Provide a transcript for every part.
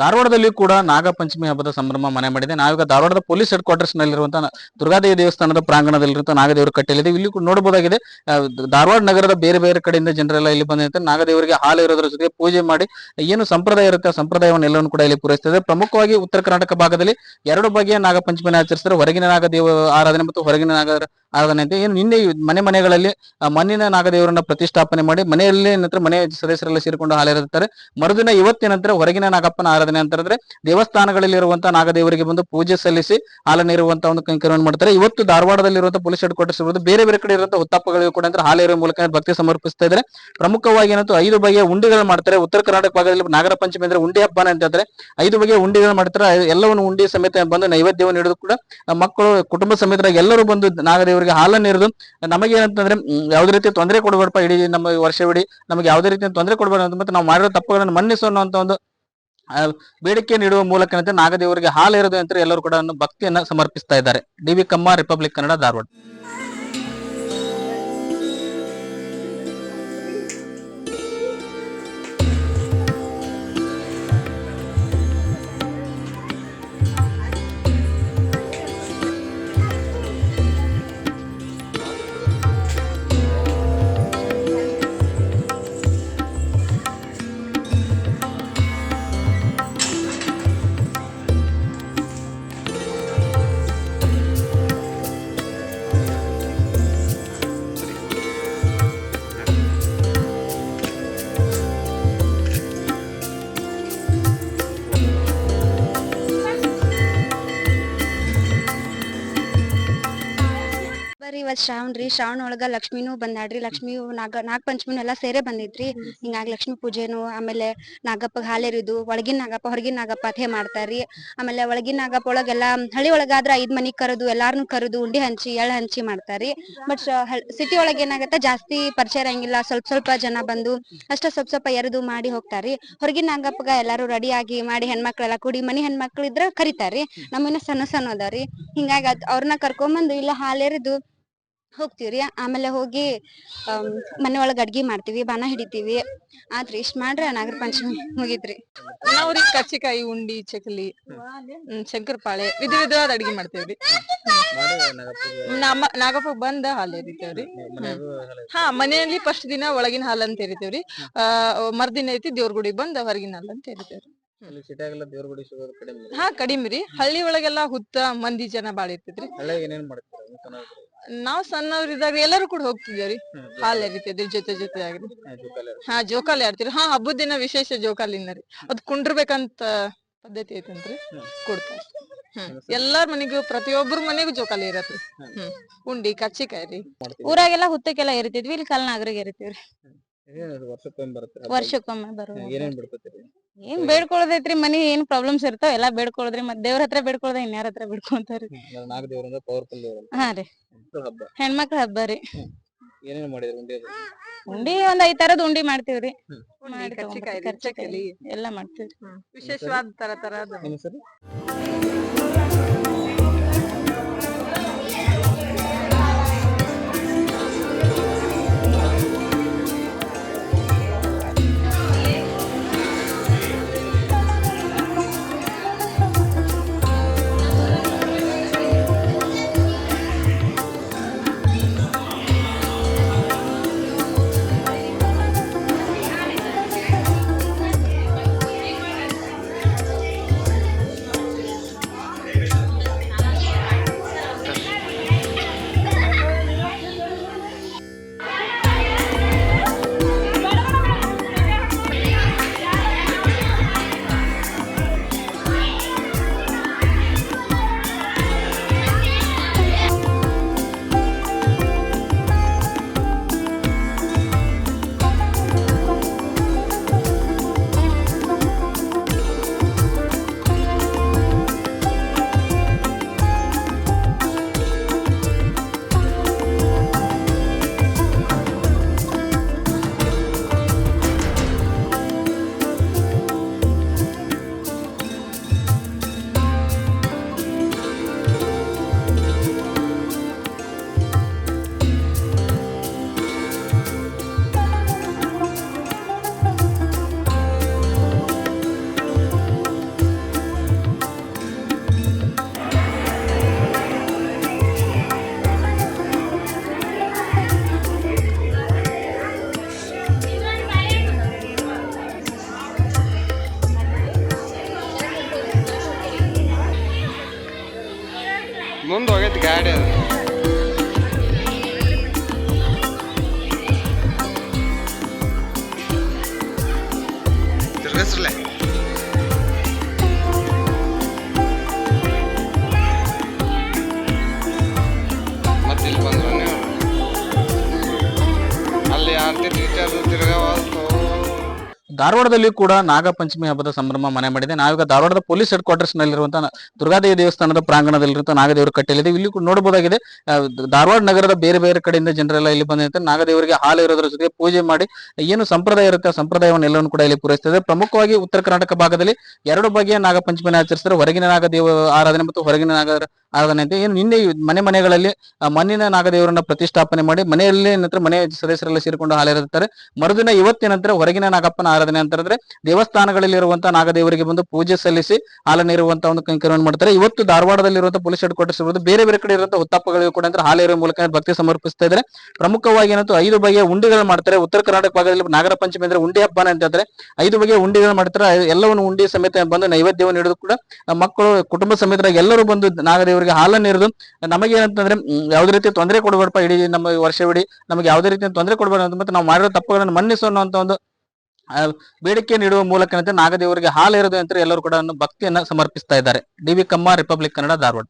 ಧಾರವಾಡದಲ್ಲಿ ಕೂಡ ನಾಗಪಂಚಮಿ ಹಬ್ಬದ ಸಂಭ್ರಮ ಮನೆ ಮಾಡಿದೆ. ನಾವೀಗ ಧಾರವಾಡದ ಪೊಲೀಸ್ ಹೆಡ್ ಕ್ವಾರ್ಟರ್ಸ್ ನಲ್ಲಿರುವಂತಹ ದುರ್ಗಾದೇವಿ ದೇವಸ್ಥಾನದ ಪ್ರಾಂಗಣದಲ್ಲಿರುವಂತಹ ನಾಗದೇವರ ಕಟ್ಟೆಲಿದೆ ಇಲ್ಲಿ ನೋಡಬಹುದಾಗಿದೆ ಧಾರವಾಡ ನಗರದ ಬೇರೆ ಬೇರೆ ಕಡೆಯಿಂದ ಜನರೆಲ್ಲ ಇಲ್ಲಿ ಬಂದಿರ್ತಾರೆ ನಾಗದೇವರಿಗೆ ಹಾಲು ಇರೋದ್ರ ಜೊತೆಗೆ ಪೂಜೆ ಮಾಡಿ, ಏನು ಸಂಪ್ರದಾಯ ಇರುತ್ತೆ ಆ ಸಂಪ್ರದಾಯವನ್ನು ಎಲ್ಲವನ್ನು ಕೂಡ ಇಲ್ಲಿ ಪೂರೈಸ್ತದೆ. ಪ್ರಮುಖವಾಗಿ ಉತ್ತರ ಕರ್ನಾಟಕ ಭಾಗದಲ್ಲಿ ಎರಡು ಬಗೆಯ ನಾಗಪಂಚಮಿನ ಆಚರಿಸಿದ್ರೆ ಹೊರಗಿನ ನಾಗದೇವ ಆರಾಧನೆ ಮತ್ತು ಹೊರಗಿನ ನಾಗ ಆರಾಧನೆ ಅಂತ ಏನು ನಿನ್ನೆ ಮನೆ ಮನೆಗಳಲ್ಲಿ ಮಣ್ಣಿನ ನಾಗದೇವರನ್ನ ಪ್ರತಿಷ್ಠಾಪನೆ ಮಾಡಿ ಮನೆಯಲ್ಲಿ ನಂತರ ಮನೆ ಸದಸ್ಯರೆಲ್ಲ ಸೇರಿಕೊಂಡು ಹಾಲಿರುತ್ತಾರೆ. ಮರುದಿನ ಇವತ್ತಿನ ನಂತರ ಹೊರಗಿನ ನಾಗಪ್ಪನ ಆರಾಧನೆ ಅಂತ ಅಂದ್ರೆ ದೇವಸ್ಥಾನಗಳಲ್ಲಿ ಇರುವಂತಹ ನಾಗದೇವರಿಗೆ ಬಂದು ಪೂಜೆ ಸಲ್ಲಿಸಿ ಹಾಲನ್ನು ಇರುವಂತಹ ಒಂದು ಕೈಂಕರ್ಯವನ್ನು ಮಾಡ್ತಾರೆ. ಇವತ್ತು ಧಾರವಾಡದಲ್ಲಿರುವಂತಹ ಪೊಲೀಸ್ ಹೆಡ್ ಕ್ವಾರ್ಟರ್ಸ್ ಇರುವುದು ಬೇರೆ ಬೇರೆ ಕಡೆ ಇರುವಂತಹ ಹುತ್ತಪ್ಪಗಳಿಗೂ ಕೂಡ ಅಂದ್ರೆ ಹಾಲ ಇರುವ ಮೂಲಕ ಭಕ್ತಿ ಸಮರ್ಪಿಸ್ತಾ ಇದ್ದಾರೆ ಪ್ರಮುಖವಾಗಿ ಏನಂತೂ ಐದು ಬಗೆಯ ಉಂಡಿಗಳು ಮಾಡ್ತಾರೆ. ಉತ್ತರ ಕರ್ನಾಟಕ ಭಾಗದಲ್ಲಿ ನಾಗರ ಪಂಚಮಿ ಅಂದ್ರೆ ಉಂಡಿ ಹಬ್ಬ ಅಂತಂದ್ರೆ ಐದು ಬಗೆಯ ಉಂಡಿಗಳು ಮಾಡ್ತಾರೆ. ಎಲ್ಲವನ್ನು ಉಂಡಿ ಸಮೇತ ಬಂದು ನೈವೇದ್ಯವನ್ನು ಹಿಡಿದು ಕೂಡ ಮಕ್ಕಳು ಕುಟುಂಬ ಸಮೇತರಾಗಿ ಎಲ್ಲರೂ ಬಂದು ನಾಗದೇವರಿಗೆ ಹಾಲನ್ನು ಇರೋದು. ನಮಗೆ ಏನಂತಂದ್ರೆ ಯಾವುದೇ ರೀತಿ ತೊಂದರೆ ಕೊಡಬೇಡಪ್ಪ ಇಡೀ ನಮ್ಮ ವರ್ಷವಿಡೀ ನಮಗೆ ಯಾವುದೇ ರೀತಿಯ ತೊಂದರೆ ಕೊಡಬೇಡ ಅಂತ ಮತ್ತೆ ನಾವು ಮಾಡಿರೋ ತಪ್ಪುಗಳನ್ನು ಮನ್ನಿಸೋ ಅನ್ನುವಂತ ಒಂದು ಬೇಡಿಕೆ ನೀಡುವ ಮೂಲಕ ನಾಗದೇವರಿಗೆ ಹಾಲು ಇರೋದು ಅಂತ ಎಲ್ಲರೂ ಕೂಡ ಭಕ್ತಿಯನ್ನ ಸಮರ್ಪಿಸ್ತಾ ಇದ್ದಾರೆ. ಡಿ ಕಮ್ಮ, ರಿಪಬ್ಲಿಕ್ ಕನ್ನಡ, ಧಾರವಾಡ. ಇವತ್ ಶ್ರಾವಣ ರೀ, ಶ್ರಾವಣ ಒಳಗ ಲಕ್ಷ್ಮಿನೂ ಬಂದಾಡ್ರಿ ಲಕ್ಷ್ಮಿ ನಾಗ ನಾಗ ಪಂಚಮಿನೂ ಎಲ್ಲಾ ಸೇರೆ ಬಂದೈತ್ರಿ. ಹಿಂಗಾಗಿ ಲಕ್ಷ್ಮಿ ಪೂಜೆನು ಆಮೇಲೆ ನಾಗಪ್ಪ ಹಾಲೆರಿದು, ಒಳಗಿನ ನಾಗಪ್ಪ, ಹೊರಗಿನ ನಾಗಪ್ಪ ಅದೇ ಮಾಡ್ತಾರ್ರಿ. ಆಮೇಲೆ ಒಳಗಿನ ನಾಗಪ್ಪ ಒಳಗೆಲ್ಲಾ ಹಳ್ಳಿ ಒಳಗಾದ್ರ ಐದ್ ಮನಿ ಕರೆದು, ಎಲ್ಲಾರ್ನು ಕರೆದು, ಉಂಡಿ ಹಂಚಿ, ಎಳ್ಳ ಹಂಚಿ ಮಾಡ್ತಾರ್ರಿ. ಬಟ್ ಸಿಟಿ ಒಳಗ ಏನಾಗತ್ತ, ಜಾಸ್ತಿ ಪರಿಚಯ ಇರಂಗಿಲ್ಲ. ಸ್ವಲ್ಪ ಸ್ವಲ್ಪ ಜನ ಬಂದು ಅಷ್ಟ ಸ್ವಲ್ಪ ಸ್ವಲ್ಪ ಎರೆದು ಮಾಡಿ ಹೋಗ್ತಾರ್ರಿ. ಹೊರಗಿನ ನಾಗಪ್ಪಗ ಎಲ್ಲಾರು ರೆಡಿ ಆಗಿ ಮಾಡಿ ಹೆಣ್ಮಕ್ಳೆಲ್ಲಾ ಕೂಡಿ ಮನಿ ಹೆಣ್ಮಕ್ಳು ಇದ್ರ ಕರಿತಾರ್ರಿ. ನಮ್ಮನ್ನ ಸಣ್ಣ ಸಣ್ಣ ಅದಾವ್ರಿ ಹಿಂಗಾಗಿ ಅವ್ರನ್ನ ಕರ್ಕೊಂಬಂದು ಇಲ್ಲ ಹಾಲೆರಿದು ಹೋಗ್ತೀವ್ರಿ. ಆಮೇಲೆ ಹೋಗಿ ಆ ಮನೆ ಒಳಗ ಅಡ್ಗಿ ಮಾಡ್ತೀವಿ ಬಾನ ಹಿಡಿತೀವಿ. ಆತ್ರಿ ಇಷ್ಟ ಮಾಡ್ರ ನಾಗರ ಪಂಚಮಿ ಮುಗಿತ್ರಿ. ನಾವ್ರಿ ಕರ್ಚಿಕಾಯಿ ಉಂಡಿ ಚಕಲಿ ಶಂಕರಪಾಳೆ ವಿಧ ವಿಧವಾದ ಅಡ್ಗಿ ಮಾಡ್ತೇವ್ರಿ. ನಮ್ಮ ನಾಗಪ್ಪ ಬಂದ ಹಾಲು ಎರಿತೇವ್ರಿ. ಹಾ ಮನೆಯಲ್ಲಿ ಫಸ್ಟ್ ದಿನ ಒಳಗಿನ ಹಾಲು ಅಂತ ಎರಿತೇವ್ರಿ. ಆ ಮರ್ದಿನ ಐತಿ ದೇವ್ರ ಗುಡಿ ಬಂದ ಹೊರಗಿನ ಹಾಲ್ ಅಂತ ಎರಿತೇವ್ರಿ. ಹಾ ಕಡಿಮೆ ರೀ ಹಳ್ಳಿ ಒಳಗೆಲ್ಲಾ ಹುತ್ತ ಮಂದಿ ಜನ ಬಾಳ ಇರ್ತೈತ್ರಿ. ನಾವ್ ಸಣ್ಣವ್ರಿದ್ದಾಗ ಎಲ್ಲರೂ ಕೂಡ ಹೋಗ್ತಿದ್ದೇವ್ರಿ ಹಾಲ್ ಎರಿತಿದ್ರಿ ಜೊತೆ ಜೊತೆ ಆಗ್ರಿ ಹಾ ಜೋಕಾಲಿ ಆಡ್ತೀರಿ? ಹಾ ಹಬ್ಬದ ದಿನ ವಿಶೇಷ ಜೋಕಾಲಿ ರೀ. ಅದ್ ಕುಂಡ್ರಬೇಕಂತ ಪದ್ಧತಿ ಐತಂತ್ರಿ ಕೊಡ್ತಾರ. ಹ್ಮ್. ಎಲ್ಲಾರ್ ಮನೆಗೂ ಪ್ರತಿಯೊಬ್ಬರ ಮನೆಗೂ ಜೋಕಾಲಿ ಇರತ್ರಿ ಹ್ಮ್. ಉಂಡಿ ಕಚ್ಚಿಕಾಯಿ ರೀ. ಊರಾಗೆಲ್ಲ ಹುತ್ತಕ್ಕೆಲ್ಲ ಇರ್ತಿದ್ವಿ ಇಲ್ಲಿ ಕಲ್ನಾಗ್ರಿಗೆ ಇರ್ತೀವ್ರಿ ವರ್ಷಕ್ಕೊಮ್ಮೆ ಬಿಡ್ತೈತಿ ಏನ್ ಬೇಡ್ಕೊಳ್ಳೋದೈತ್ರಿ ಮನಿ ಏನ್ ಪ್ರಾಬ್ಲಮ್ಸ್ ಇರ್ತಾವ ಎಲ್ಲಾ ಬೇಡ್ಕೊಳ್ಳೋದ್ರಿ ಮತ್ ದೇವ್ರ ಹತ್ರ ಬೇಡ್ಕೊಳ್ಳೋದ ಇನ್ಯಾರ ಹತ್ರ ಬೇಡ್ಕೊಂತಾರಿ ಹಾ ರೀ. ಹಬ್ಬ. ಹೆಣ್ಮಕ್ಳ ಹಬ್ಬ ರೀ. ಏನೇನ್ ಮಾಡಿದ್ರು ಉಂಡೆ ಉಂಡಿ ಒಂದ್ ಐದ್ ತರದ್ ಉಂಡಿ ಮಾಡ್ತೀವ್ರಿ ಉಂಡಿ ಮಾಡಿ ಕಚ್ಚಿಕಾಯಿ ರೀ, ಎಲ್ಲಾ ಮಾಡ್ತೀವ್ರಿ ವಿಶೇಷವಾದ ತರ ತರದ್ ಹೆಸರು? ಮುಂದೆ ಹೋಗೈತಿ ಗಾಡಿ ಅದು. ಮತ್ತಿಲ್ಲಿ ಮತ್ತೆ ಇಲ್ಲಿ ಬಂದ್ರು ನೀವು ಅಲ್ಲಿ ಯಾರ್ತಿ ಟೀಚರ್ ತಿರ್ಗಾವಲ್ತು ಧಾರವಾಡದಲ್ಲಿ ಕೂಡ ನಾಗಪಂಚಮಿ ಹಬ್ಬದ ಸಂಭ್ರಮ ಮನೆ ಮಾಡಿದೆ. ನಾವೀಗ ಧಾರವಾಡದ ಪೊಲೀಸ್ ಹೆಡ್ ಕ್ವಾರ್ಟರ್ಸ್ ನಲ್ಲಿರುವಂತಹ ದುರ್ಗಾದೇವಿ ದೇವಸ್ಥಾನದ ಪ್ರಾಂಗಣದಲ್ಲಿರುವಂತಹ ನಾಗದೇವರ ಕಟ್ಟೆಲಿದೆ ಇಲ್ಲಿ ನೋಡಬಹುದಾಗಿದೆ ಧಾರವಾಡ ನಗರದ ಬೇರೆ ಬೇರೆ ಕಡೆಯಿಂದ ಜನರೆಲ್ಲ ಇಲ್ಲಿ ಬಂದಿರ್ತಾರೆ ನಾಗದೇವರಿಗೆ ಹಾಲು ಇರೋದ್ರ ಜೊತೆಗೆ ಪೂಜೆ ಮಾಡಿ, ಏನು ಸಂಪ್ರದಾಯ ಇರುತ್ತೆ ಆ ಸಂಪ್ರದಾಯವನ್ನು ಎಲ್ಲವನ್ನು ಕೂಡ ಇಲ್ಲಿ ಪೂರೈಸ್ತದೆ. ಪ್ರಮುಖವಾಗಿ ಉತ್ತರ ಕರ್ನಾಟಕ ಭಾಗದಲ್ಲಿ ಎರಡು ಬಗೆಯ ನಾಗಪಂಚಮಿನ ಆಚರಿಸಿದ್ರೆ ಹೊರಗಿನ ನಾಗದೇವ ಆರಾಧನೆ ಮತ್ತು ಹೊರಗಿನ ನಾಗ ಆರಾಧನೆ ಅಂತ ಏನು ನಿನ್ನೆ ಮನೆ ಮನೆಗಳಲ್ಲಿ ಮಣ್ಣಿನ ನಾಗದೇವರನ್ನ ಪ್ರತಿಷ್ಠಾಪನೆ ಮಾಡಿ ಮನೆಯಲ್ಲಿ ನಂತರ ಮನೆ ಸದಸ್ಯರೆಲ್ಲ ಸೇರಿಕೊಂಡು ಹಾಲಿರುತ್ತಾರೆ ಮರುದಿನ ಇವತ್ತಿನ ನಂತರ ಹೊರಗಿನ ನಾಗಪ್ಪನ ಆರಾಧನೆ ಅಂತ ಅಂದ್ರೆ ದೇವಸ್ಥಾನಗಳಲ್ಲಿ ಇರುವಂತಹ ನಾಗದೇವರಿಗೆ ಬಂದು ಪೂಜೆ ಸಲ್ಲಿಸಿ ಹಾಲನ್ನು ಇರುವಂತಹ ಒಂದು ಕೈಂಕರ್ಯವನ್ನು ಮಾಡ್ತಾರೆ. ಇವತ್ತು ಧಾರವಾಡದಲ್ಲಿರುವಂತಹ ಪೊಲೀಸ್ ಹೆಡ್ ಕ್ವಾರ್ಟರ್ಸ್ ಇರುವುದು ಬೇರೆ ಬೇರೆ ಕಡೆ ಇರುವಂತಹ ಹುತ್ತಪ್ಪಗಳಿಗೂ ಕೂಡ ಅಂದ್ರೆ ಹಾಲು ಇರುವ ಮೂಲಕ ಭಕ್ತಿ ಸಮರ್ಪಿಸ್ತಾ ಇದ್ದಾರೆ ಪ್ರಮುಖವಾಗಿ ಏನಂತೂ ಐದು ಬಗೆಯ ಉಂಡಿಗಳು ಮಾಡ್ತಾರೆ. ಉತ್ತರ ಕರ್ನಾಟಕ ಭಾಗದಲ್ಲಿ ನಾಗರ ಪಂಚಮಿ ಅಂದ್ರೆ ಉಂಡಿ ಹಬ್ಬನ ಅಂತಂದ್ರೆ ಐದು ಬಗೆಯ ಉಂಡಿಗಳು ಮಾಡ್ತಾರೆ. ಎಲ್ಲವನ್ನು ಉಂಡಿ ಸಮೇತ ಬಂದು ನೈವೇದ್ಯವನ್ನು ಹಿಡಿದು ಕೂಡ ಮಕ್ಕಳು ಕುಟುಂಬ ಸಮೇತರಾಗಿ ಎಲ್ಲರೂ ಬಂದು ನಾಗದೇವರಿಗೆ ಹಾಲನ್ನು ಇರೋದು. ನಮಗೆ ಏನಂತಂದ್ರೆ ಯಾವುದೇ ರೀತಿ ತೊಂದರೆ ಕೊಡಬೇಡಪ್ಪ ಇಡೀ ನಮ್ಮ ವರ್ಷವಿಡೀ ನಮಗೆ ಯಾವುದೇ ರೀತಿಯ ತೊಂದರೆ ಕೊಡಬೇಡ ಅಂತ ಮತ್ತೆ ನಾವು ಮಾಡಿರೋ ತಪ್ಪುಗಳನ್ನು ಮನ್ನಿಸೋ ಅನ್ನುವಂತ ಒಂದು ಬೇಡಿಕೆ ನೀಡುವ ಮೂಲಕ ನಾಗದೇವರಿಗೆ ಹಾಲು ಇರೋದು ಅಂತ ಎಲ್ಲರೂ ಕೂಡ ಭಕ್ತಿಯನ್ನ ಸಮರ್ಪಿಸ್ತಾ ಇದ್ದಾರೆ. D V Kamma, republic Kannada Dharwad.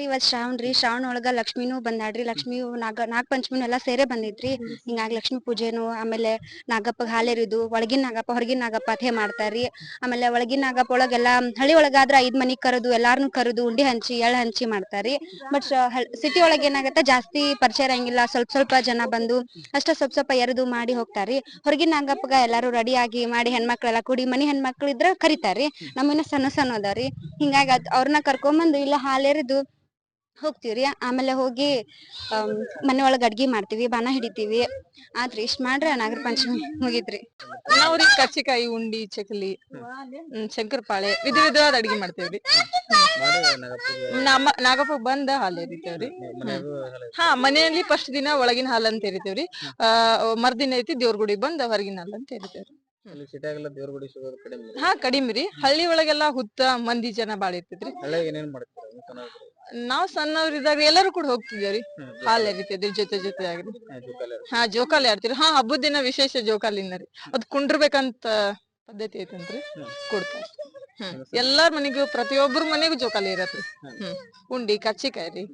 ಬರ್ರಿ ಇವತ್ ಶ್ರಾವಣ ರೀ ಶ್ರಾವಣ ಒಳಗ ಲಕ್ಷ್ಮಿನೂ ಬಂದಾಡ್ರಿ ಲಕ್ಷ್ಮಿ ನಾಗ ನಾಗ ಪಂಚಮಿನೂ ಎಲ್ಲಾ ಸೇರೆ ಬಂದಿದ್ರಿ ಹಿಂಗಾಗಿ ಲಕ್ಷ್ಮಿ ಪೂಜೆನು ಆಮೇಲೆ ನಾಗಪ್ಪಗ ಹಾಲೆರಿದು ಒಳಗಿನ ನಾಗಪ್ಪ ಹೊರಗಿನ ನಾಗಪ್ಪ ಅದೇ ಮಾಡ್ತಾರ್ರಿ. ಆಮೇಲೆ ಒಳಗಿನ ನಾಗಪ್ಪ ಒಳಗೆಲ್ಲಾ ಹಳ್ಳಿ ಒಳಗಾದ್ರ ಐದ್ ಮನಿ ಕರೆದು ಎಲ್ಲಾರ್ನು ಕರೆದು ಉಂಡಿ ಹಂಚಿ ಎಳ್ಳ ಹಂಚಿ ಮಾಡ್ತಾರ್ರಿ. ಬಟ್ ಸಿಟಿ ಒಳಗ ಏನಾಗತ್ತ ಜಾಸ್ತಿ ಪರಿಚಯ ಇರಂಗಿಲ್ಲ. ಸ್ವಲ್ಪ ಸ್ವಲ್ಪ ಜನ ಬಂದು ಅಷ್ಟ ಸ್ವಲ್ಪ ಸ್ವಲ್ಪ ಎರೆದು ಮಾಡಿ ಹೋಗ್ತಾರ್ರಿ. ಹೊರಗಿನ ನಾಗಪ್ಪಗ ಎಲ್ಲಾರು ರೆಡಿ ಆಗಿ ಮಾಡಿ ಹೆಣ್ಮಕ್ಳೆಲ್ಲ ಕೂಡಿ ಮನಿ ಹೆಣ್ಮಕ್ಳು ಇದ್ರ ಕರಿತಾರ್ರಿ. ನಮ್ಮನ್ನ ಸಣ್ಣ ಸಣ್ಣ ಅದಾವ್ರಿ. ಹಿಂಗಾಗಿ ಅವ್ರನ್ನ ಕರ್ಕೊಂಬಂದು ಇಲ್ಲ ಹಾಲೆರಿದು ಹೋಗ್ತೀವ್ರಿ. ಆಮೇಲೆ ಹೋಗಿ ಮನೆ ಒಳಗ ಅಡ್ಗಿ ಮಾಡ್ತೀವಿ ಬಾನ ಹಿಡಿತೀವಿ. ಆತ್ರಿ ಇಷ್ಟ ಮಾಡ್ರ ನಾಗರ ಪಂಚಮಿ ಮುಗಿತ್ರಿ. ನಾವ್ರಿ ಕಚ್ಚಿಕಾಯಿ ಉಂಡಿ ಚಕಲಿ ಶಂಕರಪಾಳೆ ವಿಧ ವಿಧವಾದ ಅಡ್ಗಿ ಮಾಡ್ತೇವ್ರಿ. ನಮ್ಮ ನಾಗಪ್ಪ ಬಂದ ಹಾಲು ಎರಿತೇವ್ರಿ. ಹಾ ಮನೆಯಲ್ಲಿ ಫಸ್ಟ್ ದಿನ ಒಳಗಿನ ಹಾಲು ಅಂತ ಎರಿತೇವ್ರಿ. ಆ ಮರ್ದಿನ ಐತಿ ದೇವ್ರ ಗುಡಿ ಬಂದ ಹೊರಗಿನ ಹಾಲು ಅಂತ ಎರಿತೇವ್ರಿ. ದೇವ್ರ ಗುಡಿ ಸಿಗೋದು ಹಾ ಕಡಿಮೆ ರೀ. ಹಳ್ಳಿ ಒಳಗೆಲ್ಲಾ ಹುತ್ತ ಮಂದಿ ಜನ ಬಾಳ ಇರ್ತೈತ್ರಿ ನಾವ್ ಸಣ್ಣವ್ರಿದ್ದಾಗ ಎಲ್ಲರೂ ಕೂಡ ಹೋಗ್ತಿದ್ದೇವ್ರಿ ಹಾಲ್ ಎರಿತಿದ್ರಿ ಜೊತೆ ಜೊತೆ ಆಗ್ರಿ ಹಾ ಜೋಕಾಲಿ ಆಡ್ತೀರಿ? ಹಾ ಹಬ್ಬದ ದಿನ ವಿಶೇಷ ಜೋಕಾಲಿನ ರೀ. ಅದ್ ಕುಂಡ್ರಬೇಕಂತ ಪದ್ಧತಿ ಐತಂತ್ರಿ ಕೊಡ್ತಾರ. ಹ್ಮ್. ಎಲ್ಲಾರ್ ಮನೆಗೂ ಪ್ರತಿಯೊಬ್ಬರ ಮನೆಗೂ ಜೋಕಾಲಿ ಇರತ್ರಿ ಹ್ಮ್. ಉಂಡಿ ಕರ್ಚಿಕಾಯಿ ರೀ.